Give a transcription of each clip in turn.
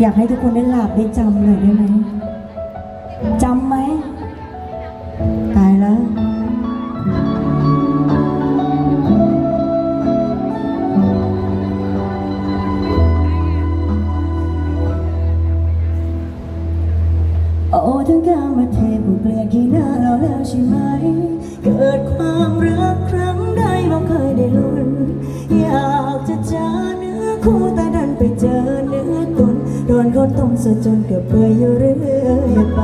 อยากให้ทุกคนได้หลับได้จำหน่อยได้ไหมจำไหม ตายแล้วโอ้ทั้งกามาเทพเปลี่ยนที่หน้าเราแล้วใช่ไหม เกิดความรักครั้งใดเราเคยได้ลุ้น อยากจะเจอเนื้อคู่แต่ดันไปเจอ ซะจนเกือบเปื่ออยู่เรื่อยไป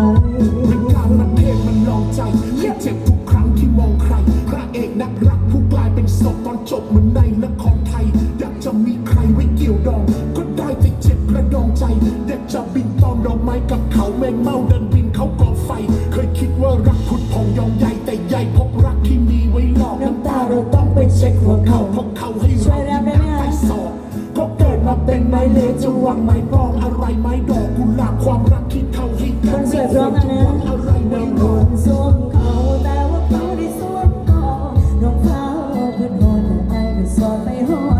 การมันเทพมันลองใจแค่เจ็บทุกครั้งที่มองใครพระเอกนักรักผู้กลายเป็นศพตอนจบเหมือนในละครไทยอยากจะมีใครไว้เกี่ยวดอง ก็ได้แต่เจ็บกระดองใจอยากจะบินตอมดอกไม้กับเขาแมงเมาเดินบินเขาก่อไฟ เคยคิดว่ารักพุดพองยองใหญ่แต่ใหญ่พบรัก เป็นไม้เละจะหวังไม้ปองอะไรไม้ดอกกุหลาบความรักที่เขาให้กัคนนสวยพร้อมกันนะอะไรไม้น้องดอกสวมเขาแต่ว่าเขาได้สวมกอน้องฟ้าเพื่อนโหดแต่ไอ้ก็สอนไปหอด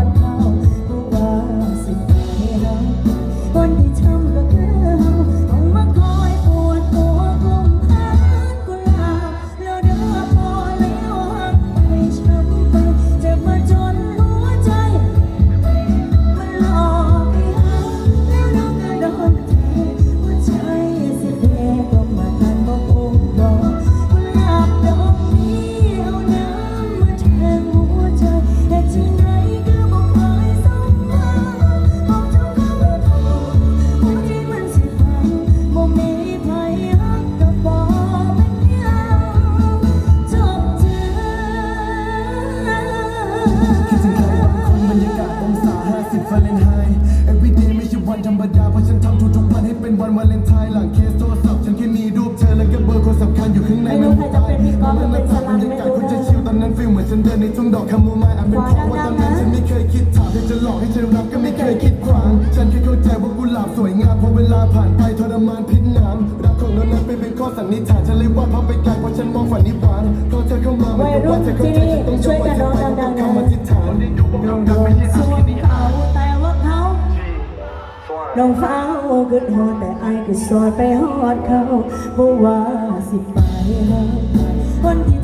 ฟาเรนไฮต์ everyday ไม่ใช่วันธรรมดาเพราะฉันทำทุกๆวันให้เป็นวันวาเลนไทน์หลังเคสโทรศัพท์ฉันแค่มีรูปเธอแล้วก็เบอร์คนสำคัญอยู่ข้างในไม่รู้ใครจะเป็นพี่ก๊อฟหรือเป็นสลันบรรไม่ยากาศรู้คุณนะจะชิลตอนนั้นฟีลเหมือนฉันเดินในทุ่งดอกคาโมไมล์อาจเป็นเพราะว่าตอนนั้นฉันไม่เคยคิดถามเธอจะหลอกให้เธอรักก็ไม่เคยคิดขวาง ฉันแค่เข้าใจว่ากุหลาบสวยงามพอเวลาผ่านไปทรมานพิษน้ำรักของเรานั้นเป็นเป็นข้อสันนิษฐานฉันเลยว่าพับไปไกลเพราะฉันมองฝันนิพพานพอเธอเข้ามามันก็ว่าเธอเข้าใจฉันต้องช่วยกันร้องดังๆนะ น้องฟ้าก็โหอดแต่ไอ้ก็สอดไปหอดเขาเพราะว่าสิไปหาคนที่